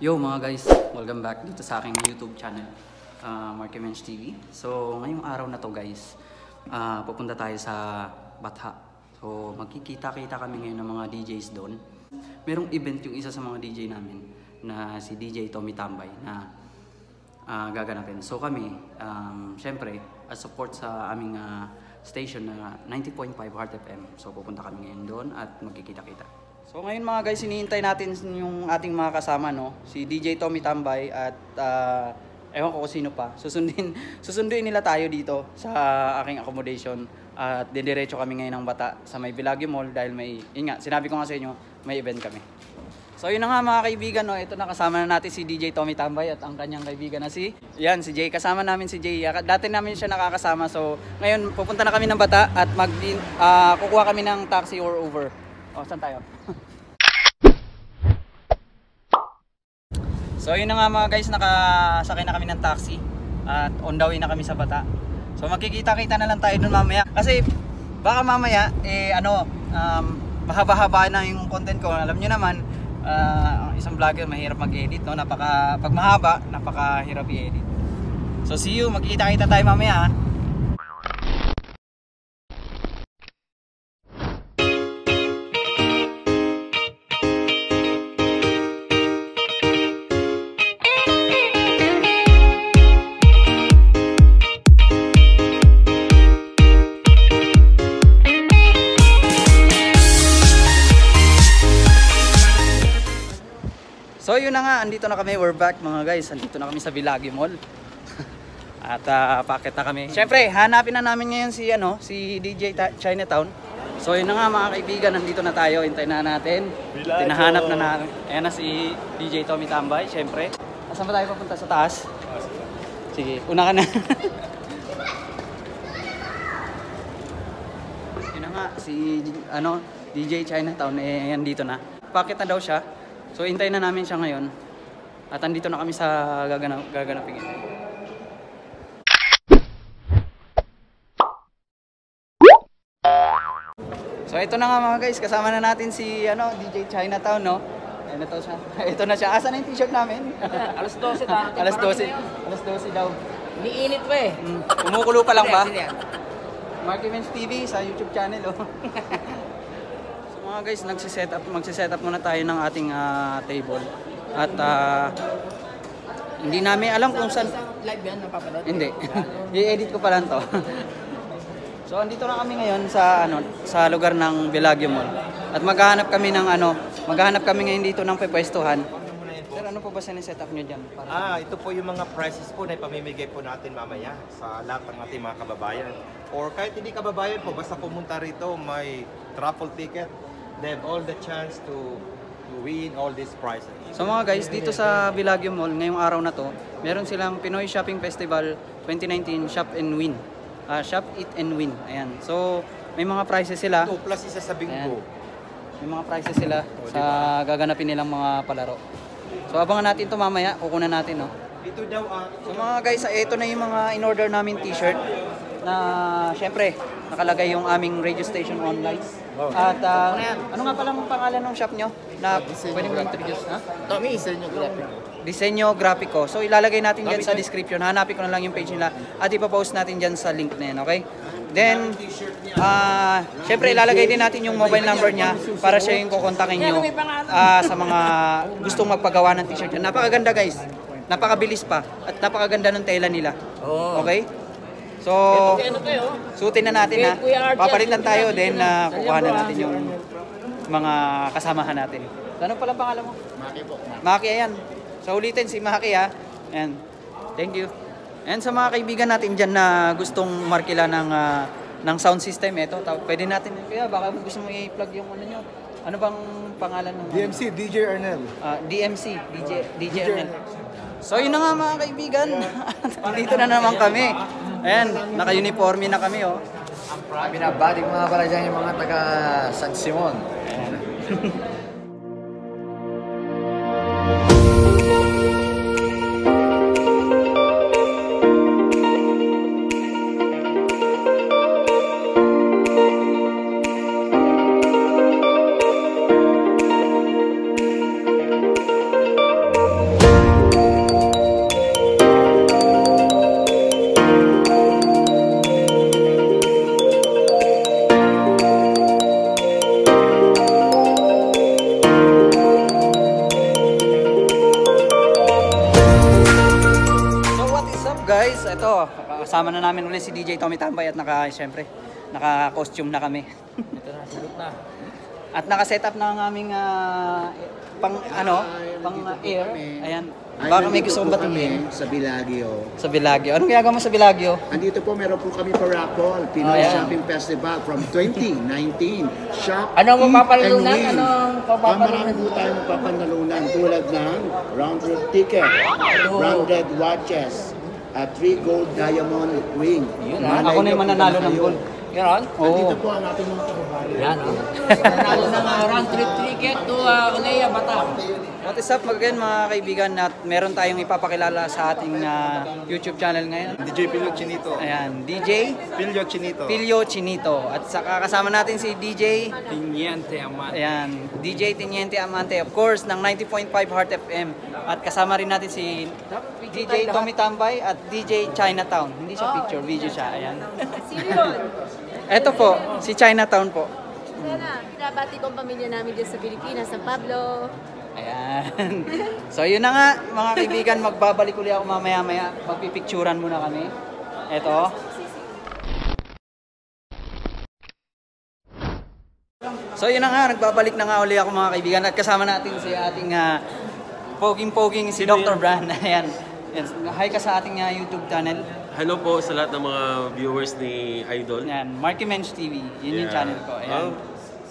Yo mga guys, welcome back dito sa aking YouTube channel, uh, Marky Mensch TV. So ngayong araw na to guys, ah, pupunta tayo sa Batha. So magkikita-kita kami ngayon ng mga DJs doon. Merong event yung isa sa mga DJ namin na si DJ Tommy Tambay na ah, gaganapin. So kami, um, syempre, as support sa aming ah, station na 90.5 Heart FM. So pupunta kami ngayon doon at magkikita-kita. So ngayon mga guys, hinihintay natin yung ating mga kasama, no? Si DJ Tommy Tambay at ah, ewan ko kung sino pa. Susundin, susunduin nila tayo dito sa aking accommodation. At didiretso kami ngayon ng Bata sa may Vilagio Mall dahil may, yun nga, sinabi ko nga sa inyo, may event kami. So yun na nga mga kaibigan, no? ito na na natin si DJ Tommy Tambay at ang kanyang kaibigan na si, yan si Jay. Kasama namin si Jay. Dati namin siya nakakasama. So ngayon pupunta na kami ng Bata at mag, ah, kukuha kami ng taxi or Uber. O, saan tayo? So yun na nga mga guys, nakasakay na kami ng taxi at on the way na kami sa Bata. So magkikita-kita na lang tayo dun mamaya. Kasi baka mamaya, eh ano, um, mahaba-haba na yung content ko. Alam nyo naman, ang isang vlogger mahirap mag-edit, no? Napaka, pag mahaba, napakahirap i-edit. So see you, magkikita-kita tayo mamaya. ha? So yun na nga, andito na kami, we're back mga guys. Andito na kami sa Vilagio Mall. At uh, packet na kami. Siyempre, hanapin na namin ngayon si ano, si DJ Ta- Chinatown. So yun na nga mga kaibigan, nandito na tayo, hintay na natin. Vilagio. Tinahanap na natin. Ayan na si DJ Tommy Tambay, siyempre. Saan ba tayo papunta sa taas? Sige, una ka na. yun na nga, si ano, DJ Chinatown, eh, yan dito na. Packet na daw siya. So, hintayin na namin siya ngayon. At andito na kami sa gaganap, gaganapin. So, ito na nga mga guys. Kasama na natin si ano, DJ Chinatown, no? Ayan na to siya. ito na siya. Asan na yung t-shirt namin? Alas 12 ta. Alas 12. Alas 12 daw. Niinit pa eh. Mm, Kumukulo pa lang ba? Marky Men's TV sa YouTube channel oh. Mga guys, nagsiset up, magsiset up muna tayo ng ating ah, table. At ah, hindi namin alam kung saan Live yan, napapanood. hindi. I-edit ko pa lang to. so andito na kami ngayon sa ano sa lugar ng Vilagio Mall. At maghahanap kami ng ano, maghahanap kami ngayon dito ng pwestuhan. Sir, ano po ba siniset up niyo diyan? Para Ah, ito po yung mga prices po na ipamimigay po natin mamaya sa lahat ng ating mga kababayan. Or kahit hindi kababayan po, basta pumunta rito, may raffle ticket. They have all the chance to, to win all these prizes. So mga guys, dito sa Vilagio Mall, ngayong araw na to, meron silang Pinoy Shopping Festival 2019 Shop and Win. Ah, shop, Eat and Win. Ayan. So, may mga prizes sila. Ito, plus isa sa bingo. May mga prizes sila sa gaganapin nilang mga palaro. So, abangan natin to mamaya. Kukunan natin, no? Ito daw ang... So mga guys, ito na yung mga in-order namin t-shirt na syempre nakalagay yung aming radio station online. At ah, ano nga palang pangalan ng shop nyo? Na pwede mo introduce, ha? Tommy, isa nyo graphic. Disenyo Graphico. So ilalagay natin dyan sa description. Hanapin ko na lang yung page nila at ipapost natin dyan sa link na yan, okay? Then, ah, syempre ilalagay din natin yung mobile number niya para siya yung kukontakin nyo ah, sa mga gustong magpagawa ng t-shirt. Napakaganda guys. Napakabilis pa at napakaganda ng tela nila. Okay? So, Ano kayo? suotin na natin ha. Papalitan tayo, then uh, kukuha na natin yung mga kasamahan natin. Ano pala pangalan mo? Maki po. Maki, ayan. So ulitin si Maki ha. Ayan. Thank you. Ayan sa mga kaibigan natin dyan na gustong markila ng, ah, ng sound system, ito, pwede natin, kaya baka gusto mo i-plug yung ano nyo. Ano bang pangalan ng DMC, DJ Arnel. Ah, DMC, DJ, DJ Ernel. So yun na nga mga kaibigan, dito na naman kami. Ayan, naka-uniforme na kami oh. Binabati ko nga pala dyan yung mga taga San Simon. guys, kasama na namin ulit si DJ Tommy Tambay at naka, syempre, naka-costume na kami. Ito na, sagot na. At naka-set up na ang aming ah, pang ano, pang ah, air. Ayan. Baka may gusto kong batiin sa Bilagio. sa Bilagyo. Anong ginagawa mo sa Bilagyo? Andito po, meron po kami pa raffle, Pinoy Ayan. Shopping Festival from 2019. Shop, Anong eat, mapapanalunan? and win. Anong Ah, marami mapapanalunan? po tayo mapapanalunan tulad ng round trip ticket, branded watches, a 3 gold diamond ring. Yun, Ako ah. na yung mananalo ng gold. Ganon? Andito Oo. po ang ating mga kababayan. Yan, oh. Nanalo ng uh, round trip ticket to uh, Olea, Batam. What is up again mga kaibigan at meron tayong ipapakilala sa ating ah, YouTube channel ngayon. DJ Pilio Chinito. Ayan, DJ Pilio Chinito. Pilio Chinito. At saka kasama natin si DJ Pinyente Amat. Ayan, DJ Teniente Amante, of course, ng 90.5 Heart FM. At kasama rin natin si DJ Tommy Tambay at DJ Chinatown. Hindi siya picture, video siya. Ayan. Sino yun? Ito po, si Chinatown po. Sana, pinabati ko ang pamilya namin dyan sa Pilipinas, San Pablo. Ayan. So yun na nga, mga kaibigan, magbabalik ulit ako mamaya-maya. Magpipicturan muna kami. Ito. So yun na nga, nagbabalik na nga uli ako mga kaibigan at kasama natin si ating ah, poging-poging si Dr. Brand. Ayan. Yes. Hi ka sa ating ah, YouTube channel. Hello po sa lahat ng mga viewers ni Idol. Ayan, Marky Mensch TV. Yun yung Yeah. channel ko. Ayan. Ah,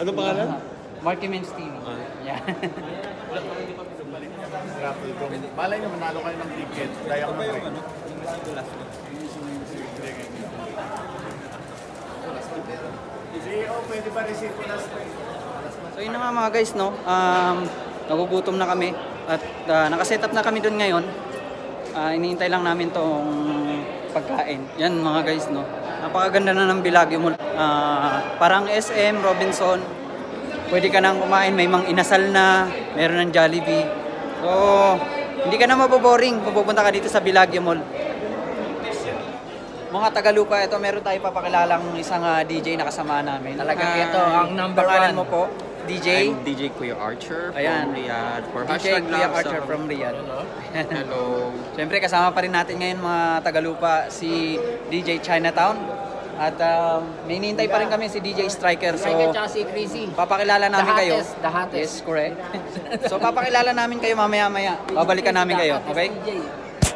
ano pangalan? Marky Mensch TV. Ah. Ayan. raffle ko. Malay na manalo kayo ng ticket. Receive ko last ring? So yun na nga mga guys, no? Um, nagugutom na kami at uh, nakaset up na kami doon ngayon. Uh, iniintay lang namin tong pagkain. Yan mga guys, no? Napakaganda na ng Bilagyo Mall. Ah, parang SM, Robinson. Pwede ka nang kumain, may mang inasal na, meron ng Jollibee. So, hindi ka na maboboring kung pupunta ka dito sa Bilagyo Mall. Mga Tagalupa, ito meron tayo papakilalang isang ah, DJ na kasama namin. Talagang Ah, ito, ang number one. mo po, DJ? I'm DJ Kuya Archer Ayan. from Riyadh. For DJ hashtag Kuya Love Archer Song. from Riyadh. Hello. Siyempre kasama pa rin natin ngayon mga Tagalupa si DJ Chinatown. At um, may hinihintay pa rin kami si DJ Striker. So Striker tsaka si Crazy. papakilala namin The kayo. hottest, the hottest. Yes, correct. so papakilala namin kayo mamaya-maya. Babalikan namin kayo, okay?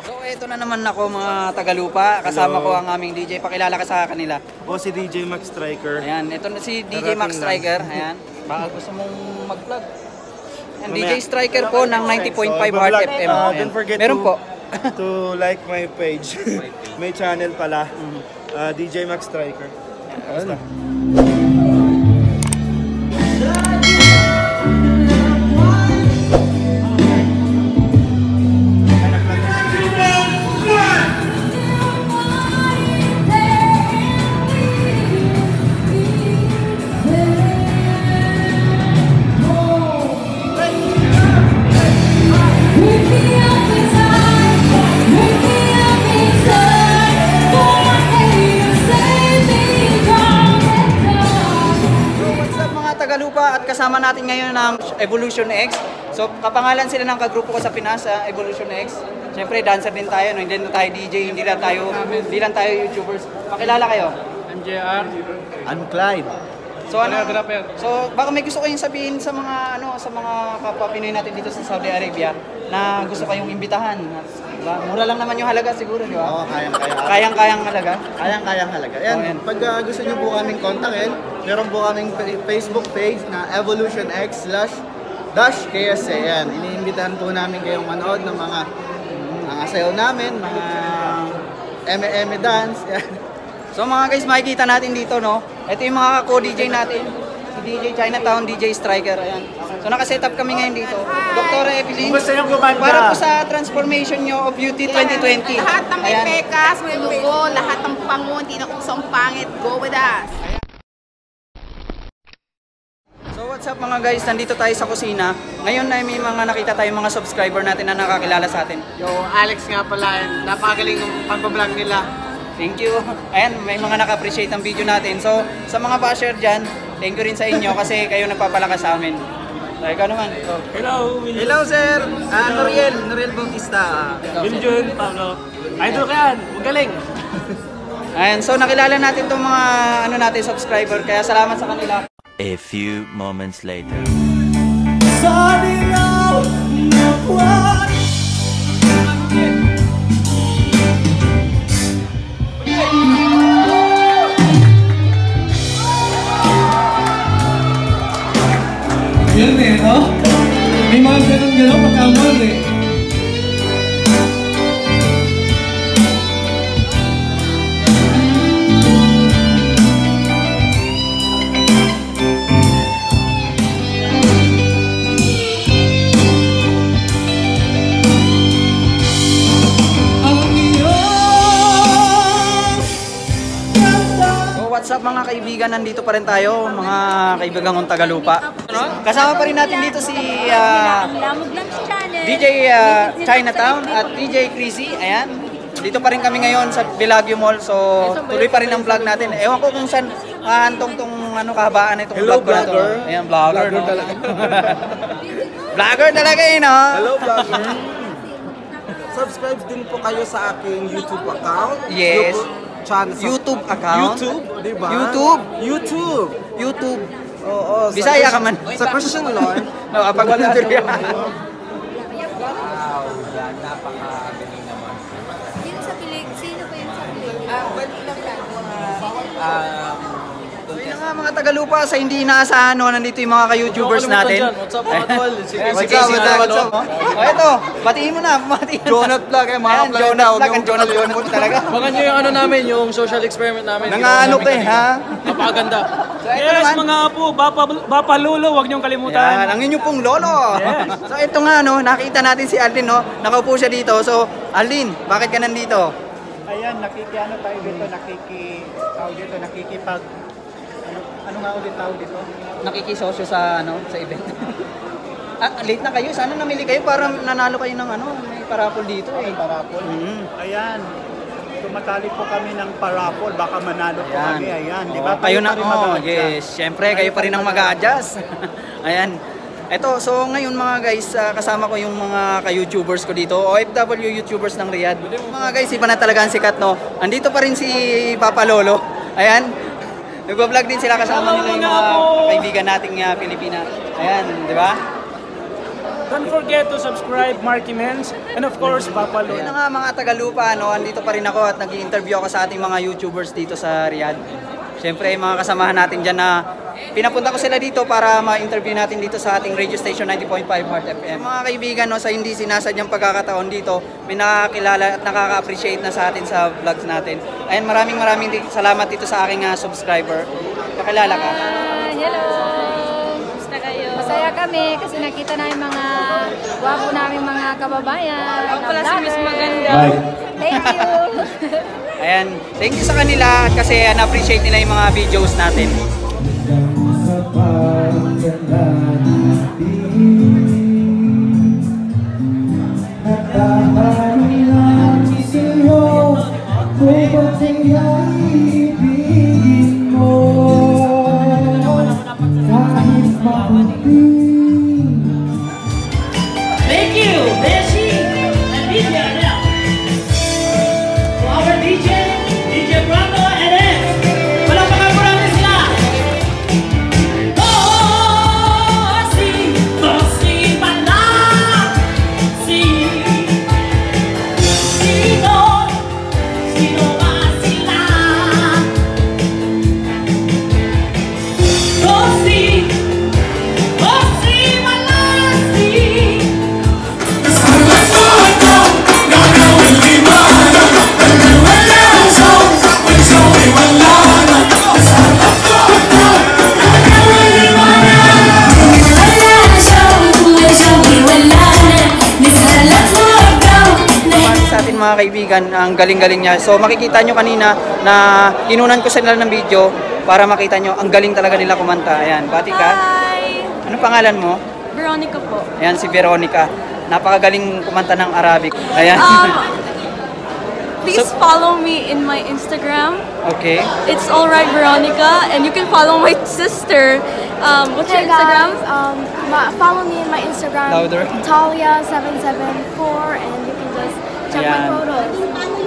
So ito na naman ako mga Tagalupa. Kasama ko ang aming DJ. Pakilala ka sa kanila. Ako si DJ Max Striker. Ayan, ito na si DJ Max Striker. Ayan. Baka gusto mong mag-vlog. Ayan, DJ Striker po ng 90.5 Heart FM. Uh, don't forget Meron to, po. to like my page. May channel pala. Uh, DJ Max Striker. Basta. Kasama natin ngayon ng Evolution X. So kapangalan sila ng kagrupo ko sa Pinas, ah, Evolution X. Siyempre dancer din tayo, no? hindi lang tayo DJ, hindi lang tayo, hindi lang tayo YouTubers. Pakilala kayo. MJR. I'm Clyde. So ano? So baka may gusto kayong sabihin sa mga ano sa mga kapwa Pinoy natin dito sa Saudi Arabia na gusto kayong imbitahan. Diba? Mura lang naman yung halaga siguro, di ba? Oo, kayang-kaya. Kayang-kayang halaga. Kayang-kayang halaga. Yan, Oh, yan. pag uh, gusto niyo po kaming kontakin, meron po kaming fa- Facebook page na Evolution X slash dash KSA. Yan, iniimbitahan po namin kayong manood ng mga mga sayaw namin, mga eme-eme dance. Yan. So mga guys, makikita natin dito, no? Ito yung mga ka-co-DJ natin. Si DJ Chinatown, DJ Striker, ayan. So nakaset up kami ngayon dito. Dr. Evelyn. Kumusta yung gumanda? Para po sa transformation nyo of Beauty 2020. Lahat ng may Ayan. pekas, may lugo, lahat ng pango, hindi na usang pangit, go with us. So what's up mga guys, nandito tayo sa kusina. Ngayon na may mga nakita tayong mga subscriber natin na nakakilala sa atin. Yo, Alex nga pala. Napakagaling ng pagbablog nila. Thank you. Ayan, may mga naka-appreciate ng video natin. So, sa mga basher dyan, thank you rin sa inyo kasi kayo nagpapalakas sa amin. Ay, ikaw naman. Hello, Will. Hello, sir. Ah, Noriel. Noriel Bautista. Will Jun, Pablo. Idol ka yan. Magaling. Ayan, so nakilala natin itong mga ano natin subscriber kaya salamat sa kanila. A few moments later. Yun eh, no? May mga ganun-ganun pagkamon kaibigan, nandito pa rin tayo, mga kaibigan kong Tagalupa. Kasama pa rin natin dito si ah, si channel. DJ ah, Chinatown at DJ Crazy. Ayan. Dito pa rin kami ngayon sa Bellagio Mall. So tuloy pa rin ang vlog natin. Ewan ko kung saan ahantong tong ano kahabaan itong Hello, vlog ko na to. Ayan, vlogger. Vlogger no? talaga. vlogger talaga eh, no? Hello, vlogger. Subscribe din po kayo sa aking YouTube account. Yes. YouTube channel. YouTube account. YouTube, di ba? YouTube. YouTube. YouTube. Oo. sa Bisaya ka man. Sa Christian Lord. No, pag wala tuloy. Sino sa pilig? Sino po yung sa pilig? Ayun na nga mga Tagalupa, sa hindi inaasahan, no, nandito yung mga ka-YouTubers natin. What's up, mga tol? Ayan, sige, sige, sige, sige, what's up? Oh, ito, batiin mo na, batiin mo. Jonat Vlog, eh, mga Jonat na, Vlog, huwag yung Jonat Vlog talaga. Baka nyo yung ano namin, yung social experiment namin. Nangaano ka eh, ha? Napakaganda. So, yes, naman. mga apo, Bapa, Bapa Lolo, huwag niyong kalimutan. Yan, ang inyong pong lolo. So ito nga, no, nakita natin si Alvin, no, nakaupo siya dito. So, Alvin, bakit ka nandito? Ayan, nakikiano tayo dito, nakiki... Tawag dito, nakikipag... Nga ulit tawag dito? Nakikisosyo sa, ano, sa event. ah, late na kayo. Sana namili kayo para nanalo kayo ng, ano, may parapol dito, eh. Parapol. Mm. Ayan, tumatali po kami ng parapol, baka manalo po Ayan. kami. Ayan, di ba? kayo na, pa rin oh, mag-a-adjust. yes. Siyempre, kayo pa rin ang mag-a-adjust. Ayan. Ito, so ngayon mga guys, ah, kasama ko yung mga ka-YouTubers ko dito, OFW YouTubers ng Riyadh. Mga guys, iba na talaga ang sikat, no? Andito pa rin si Papa Lolo. Ayan. Nagbablog din sila kasama nila yung mga kaibigan nating uh, Pilipina. Ayan, di ba? Don't forget to subscribe, Marky Mens, and of course, Papa Lolo. na nga mga Tagalupa, no? andito pa rin ako at nag interview ako sa ating mga YouTubers dito sa Riyadh. Siyempre, mga kasamahan natin dyan na pinapunta ko sila dito para ma-interview natin dito sa ating radio station 90.5 Heart FM. Mga kaibigan, no, sa hindi sinasadyang pagkakataon dito, may nakakilala at nakaka-appreciate na sa atin sa vlogs natin. Ayun, maraming maraming salamat dito sa aking ah, subscriber. Pakilala ka. Masaya kami kasi nakita namin mga gwapo namin mga kababayan. Ako pala si Miss Maganda. Thank you! Ayan, thank you sa kanila kasi na-appreciate nila yung mga videos natin. Kaibigan, ang galing-galing niya. So makikita nyo kanina na kinunan ko sila ng video para makita nyo, ang galing talaga nila kumanta. Ayan, bati ka. Hi! Ano pangalan mo? Veronica po. Ayan, si Veronica. Napakagaling kumanta ng Arabic. Ayan. Um, please follow me in my Instagram. Okay. It's alright Veronica, and you can follow my sister. Um, what's Hey your Instagram? guys, um, follow me in my Instagram, Louder. Talia774, and you can just Ayan. my photos.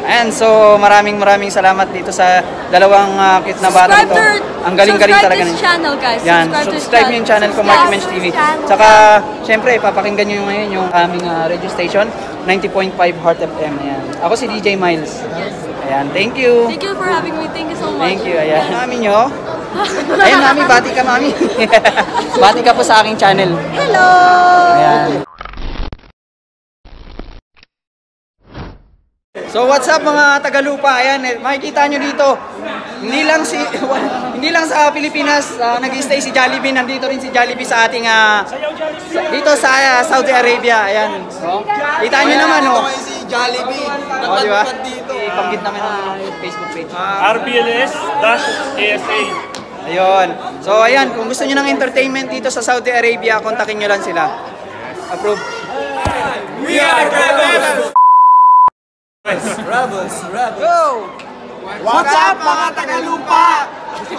Ayan, so maraming maraming salamat dito sa dalawang uh, cute na bata Subscribe ito. to- Ang galing-galing subscribe talaga this nila. channel, guys. Yan, Subscribe to this subscribe nyo yung channel ko. Marky Yes, Mensch TV. Saka, syempre, papakinggan nyo yung ngayon yung aming uh, radio station, 90.5 Heart FM. Ayan. Ako si DJ Miles. Yes. Ayan, thank you. Thank you for having me. Thank you so much. Thank you, ayan. Mami nyo. Ayun, mami, bati ka, mami. bati ka po sa aking channel. Hello! Ayan. So what's up mga Tagalupa? Ayan, eh, makikita nyo dito. Hindi lang si hindi lang sa Pilipinas uh, nag-stay si Jollibee, nandito rin si Jollibee sa ating sa- dito sa ah, Saudi Arabia. Ayan. So, kita nyo naman oh. si Jollibee. Oh, di ba? Ipanggit namin ang Facebook page. RBLS-ASA. Ayun. So ayan, kung gusto niyo ng entertainment dito sa Saudi Arabia, kontakin niyo lang sila. Approve. We are Rebels! Rebels, Rebels. Go! What's up mga Tagalupa?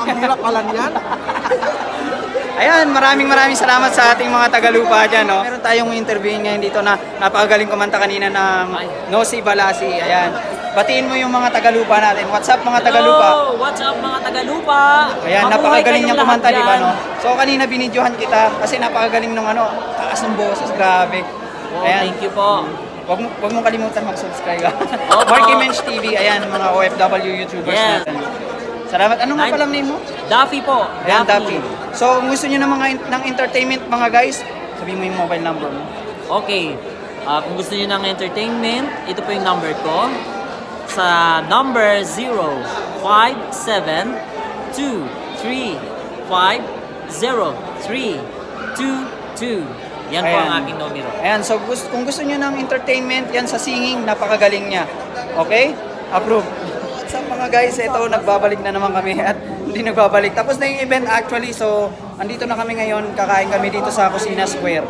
Ang hirap pala niyan. Ayan, maraming maraming salamat sa ating mga Tagalupa dyan. No? Meron tayong interview ngayon dito na napakagaling kumanta kanina ng Nosi Balasi. Ayan. Batiin mo yung mga Tagalupa natin. What's up mga Tagalupa? Hello! What's up mga Tagalupa? Ayan, Mabuhay napakagaling niyang kumanta, di ba? No? So kanina binidyohan kita kasi napakagaling ng ano, taas ng boses, grabe. Oh, thank you po. Wag mo, wag mo kalimutan mag-subscribe. Opo. Marky Mensch TV, ayan, mga OFW YouTubers Yes. natin. Salamat. Ano nga palang name mo? Daffy po. Ayan, Dappy. So, kung gusto nyo ng mga ng entertainment, mga guys, sabihin mo yung mobile number mo. Okay. Ah, kung gusto niyo ng entertainment, ito po yung number ko. Sa number 05723503222. Yan po ang Ayan. aking numero. Ayan, so gusto, kung gusto nyo ng entertainment, yan sa singing, napakagaling niya. Okay? Approve. What's up mga guys? Ito, nagbabalik na naman kami at hindi nagbabalik. Tapos na yung event actually, so andito na kami ngayon, kakain kami dito sa Kusina Square.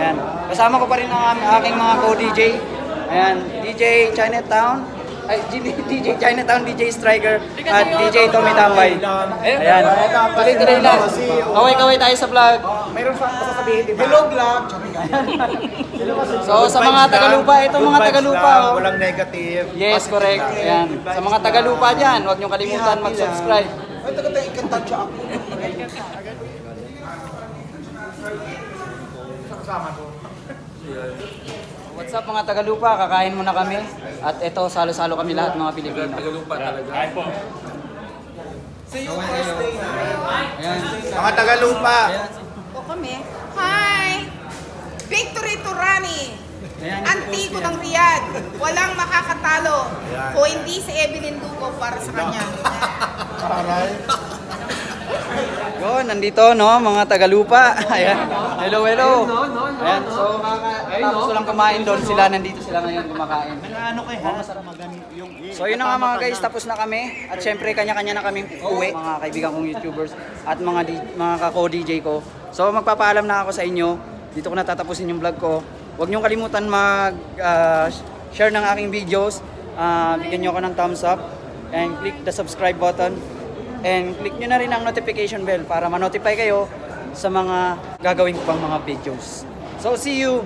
Ayan. Kasama ko pa rin ang aking mga co-DJ. Ayan, DJ Chinatown, ay, DJ Chinatown, DJ Striker, at DJ Tommy Tambay. Ayan, tuloy-tuloy lang. Kaway-kaway tayo sa vlog. Mayroon pa sasabihin, di ba? Hello vlog! So sa mga Tagalupa, ito mga Tagalupa. oh. Walang negative. Yes, correct. Ayan. Sa mga Tagalupa dyan, huwag niyong kalimutan mag-subscribe. Ay, taga-taga ikanta ako. What's up mga Tagalupa? Kakain muna kami. At ito, salo-salo kami lahat mga Pilipino. Tagalupa talaga. Ay po. Ayan. Mga Tagalupa. O kami. Hi! Victory to Rani! Ayan. Antigo ng Riyadh. Walang makakatalo. Kung hindi si Evelyn Dugo para sa kanya. Yun, nandito no, mga Tagalupa. Ayan. Hello, hello. Ayan, so ko lang kumain doon sila, nandito sila ngayon kumakain. Ano kay ha? Yung So yun na nga mga guys, tapos na kami. At syempre kanya-kanya na kami uwi, mga kaibigan kong YouTubers at mga di- mga kako-DJ ko. So magpapaalam na ako sa inyo. Dito ko natatapusin yung vlog ko. Huwag niyong kalimutan mag ah, share ng aking videos. Ah, bigyan niyo ako ng thumbs up and click the subscribe button. And click nyo na rin ang notification bell para ma-notify kayo sa mga gagawin ko pang mga videos. So see you